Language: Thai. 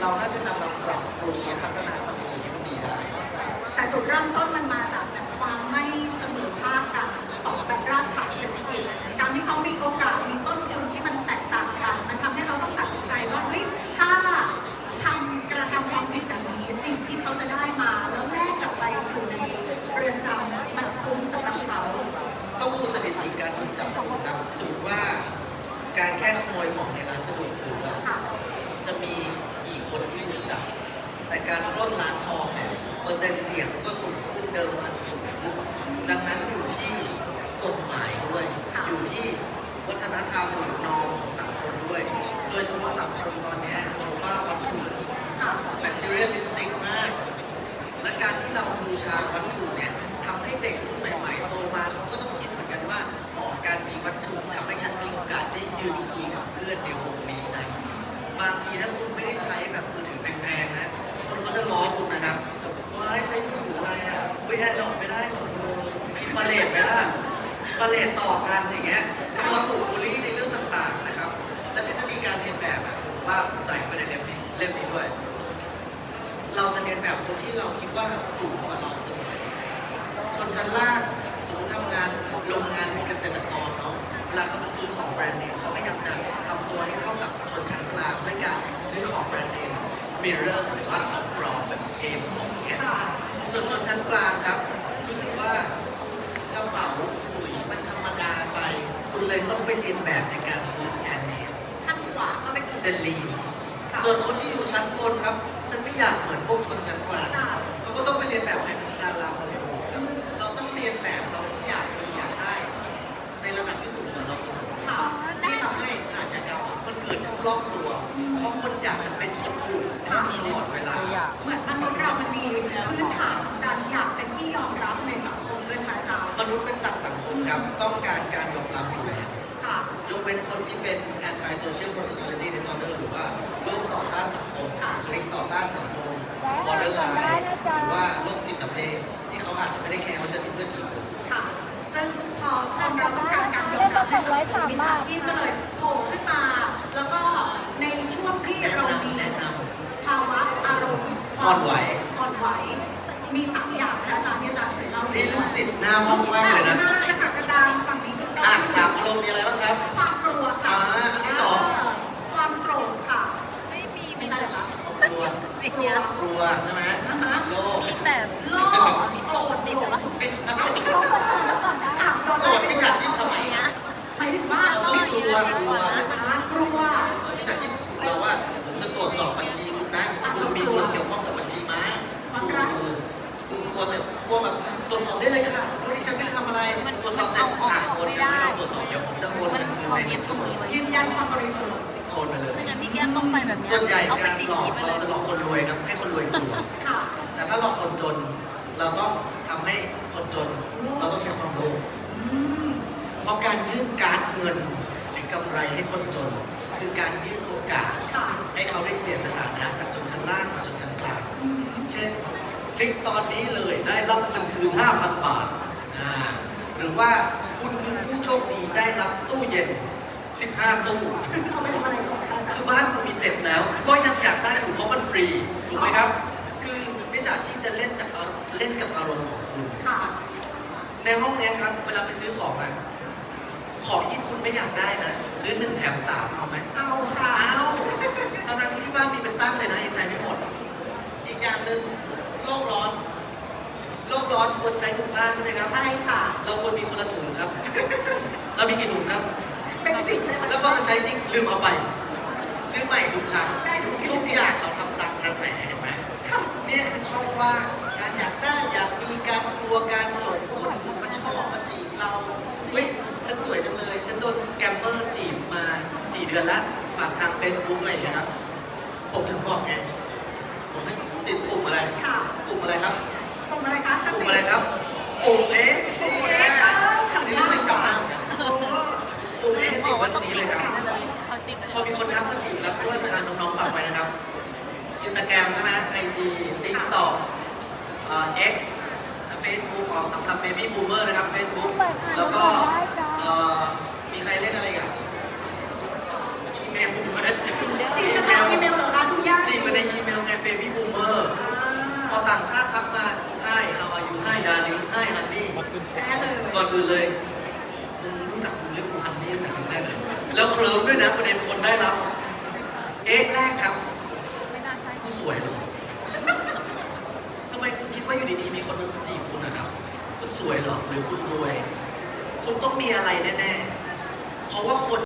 เราน่าจะนำมาปรับปรุงและพัฒนาสังคมให้มันดีได้ แต่จุดเริ่มต้น การปล้นร้านทองเนี่ยเปอร์เซ็นต์เสี่ยงก็สูงขึ้นเดิมพันสูงขึ้น ดังนั้นอยู่ที่กฎหมายด้วยค่ะอยู่ที่วัฒนธรรมหรือนอมของสังคมด้วย โดยเฉพาะสังคมตอนเนี้ยเราบ้าวัตถุค่ะ materialistic มาก และการที่เราบูชาวัตถุเนี่ยทำให้เด็กรุ่นใหม่ๆโตมาเขาก็ต้องคิดเหมือนกันว่าอ๋อการมีวัตถุทำให้ฉันมีโอกาสได้ยืนคุยกับเพื่อนในวงนี้นะบางทีถ้าคุณไม่ได้ใช้แบบมือถือแพงๆนะ คนก็จะล้อคุณนะครับแบบว่าให้ใช้มือถืออะไรอะเฮ้ยแอร์ดรอปไม่ได้หรอกกินฟาเลตไหมล่ะฟาเลตต่อกันอย่างเงี้ยคือเราถูกบูลลี่ในเรื่องต่างๆนะครับ และทฤษฎีการเรียนแบบอะผมว่าใส่ไปในเล่มนี้เล่มนี้ด้วย เราจะเรียนแบบคนที่เราคิดว่าสูงกว่าเราเสมอชนชั้นล่างสมมติทำงานโรงงานหรือเกษตรกรเนาะเวลาเขาจะซื้อของแบรนด์เนมเขาพยายามจะทำตัวให้เท่ากับชนชั้นกลางด้วยการซื้อของแบรนด์เนมมิเรอร์หรือว่าของปลอมแบบเอมของเงี้ย ค่ะ ส่วนชนชั้นกลางครับ รู้สึกว่ากระเป๋าปุ๋ยมันธรรมดาไป คุณ เลยต้องไปเรียนแบบในการซื้อแอร์เมสขั้นกว่าเข้าไปอีกเซลีนส่วนคนที่อยู่ชั้นบนครับ ฉันไม่อยากเหมือนพวกชนชั้นกลางค่ะเขาก็ต้องไปเรียนแบบให้ทำดาร กเว้นคนที่เป็น anti social personality disorder หรือว่าโรคต่อต้านสังคมค่ะคลิกต่อต้านสังคม borderline หรือว่าโรคจิตเภทที่เขาอาจจะไม่ได้แคร์ว่าฉันมีเพื่อนกี่คนค่ะ ซึ่งพอคนเราต้องการการยอมรับในสังคมวิชาชีพก็เลยโผล่ขึ้นมา แล้วก็ในช่วงที่แนะเรานำมีแนะนภาวะอารมณ์อ่อนไหวอ่อนไหว มีสามอย่างนะอาจารย์ที่อาจารย์เคยเล่าำนี่ลูกศิษย์หน้าห้องมากเลยนะหน้านะคะกระดานฝั่งนี้ก็อะสามอารมณ์มีอะไรบ้างครับ ความกลัวค่ะ อ่าอันที่สอง เความโกรธค่ะ ไม่มี ไม่ใช่เหรอคะ กลัว ไม่เนี้ย กลัวใช่ไหม อ่าฮะ โลภ มีแต่ โลภโกรธโกรธ ไม่ใช่ อะโดน โกรธมิจฉาชีพทำไม เนี้ย หมายถึงว่า เราต้องกลัวกลัว อ่ากลัว เออมิจฉาชีพขู่เราว่าผมจะตรวจสอบบัญชีคุณนะ คุณมีส่วนเกี่ยวข้องกับบัญชีไหมคือคือกลัวเสร็จ กลัวแบบตรวจสอบได้เลยค่ะเพราะดิฉันไม่ได้ทำอะไรตรวจสอบเสร็จอะโอนเงินให้เราตรวจสอบเดี๋ยวผมจะโอนเงินคืนในหนึ่งชั่วโมงยืนยันความบริสุทธิ์โอนไปเลยไม่งั้นพี่แก้มต้องไปแบบเนี้ยส่วนใหญ่เอาไปการติดหลอกไปเลเรายจะหลอกคนรวยครับ ให้คนรวยกลัวค่ะแต่ถ้าหลอกคนจน เราต้องทำให้คนจน เราต้องใช้ความโลภอืมเพราะการยื่นการ์ดเงินหรือกำไรให้คนจน คือการยื่นโอกาสค่ะให้เขาได้เปลี่ยนสถานะจากชนชั้นล่างมาชนชั้นกลางอืมเช่นค ลิกตอนนี้เลยได้รับเงินคืน 5,000 บาทอ่าหรือว่าคุณคือผู้โชคดีได้รับตู้เย็น 15 ตู้ เอาไปทำอะไรก่อนคะอาจารคือย์บ้านคุณมีเจ็ดแล้ว ก็ยังอยากได้อยู่เพราะมันฟรี ถูกไหมครับ คือมิจฉาชีพจะเล่นจากอารเล่นกับอารมณ์ของคุณ ค่ะ ในห้องเนี้ยครับ เวลาไปซื้อของอะของที่คุณไม่อยากได้นะ ซื้อหนึ่งแถมสามเอาไหม เอาค่ะเอาตอนนั้นที่ที่บ้านมีเป็นตั้งเลยนะยังใช้ไม่หมด อีกอย่างหนึ่งโลกร้อน โลกร้อนควรใช้ถุงผ้าใช่ไหมครับ ใช่ค่ะ เราควรมีคนละถุงครับ เรามีกี่ถุงครับ เป็นสิ่งเลยค่ะแล้วก็จะใช้จริงลืมเอาไป ซื้อใหม่ทุกครั้งได้ทุกทุกอย่างเราทำตามกระแสเห็นไหมเนี่ยคือช่องว่างการอยากได้อยากมีการกลัวการหลงคนอื่นมาชอบมาจีบเราเฮ้ยฉันสวยจังเลย ฉันโดนสแกมเมอร์จีบมา4เดือนแล้วผ่านทาง Facebook อะไรอย่างเงี้ยครับ ผมถึงบอกไงผมให้ติดปุ่มอะไรค่ะ ปุ่มอะไรครับตรงอะไรคะสปุ่มติอะไรครับปุ่มเอ๊ะปุ่มเอ๊ะเอ๊ะอันนี้รู้สึกกลับหน้าเหมือนกันโอ้ปุ่มเอ๊ะติดไว้ตรงนี้เลยครับเขาติดไปพอมีคนทักมาจีบแล้วไม่ว่าจะอ่านน้องๆฝากไว้นะครับอินสตาแกรมใช่ไหมไอจีติ๊กต็อกเอ็กซ์เฟซบุ๊กออกสำหรับเบบี้บูมเมอร์นะครับ Facebook แล้วก็เอ่อมีใครเล่นอะไรกันอีเมล จีบกันทางอีเมลเหรอคะดูยาก จีบกันในอีางชาติทักมา Hi how are you Hi darling Hi honey แพ้เลย ก่ อื่นเลยมึงรู้จักมึงเรียงกูฮันนี่ตั้งแต่ครั้งแรกเลยแล้วเคลิ้มด้วยนะประเด็นคนได้รับ เอ๊ะแรกครับคุณสวยเหรอทำไมคุณคิดว่าอยู่ดีๆมีคนมาจีบคุณนะครับ คุณสวยเหรอหรือคุณรวย คุณต้องมีอะไรแน่ๆ เพราะว่าคน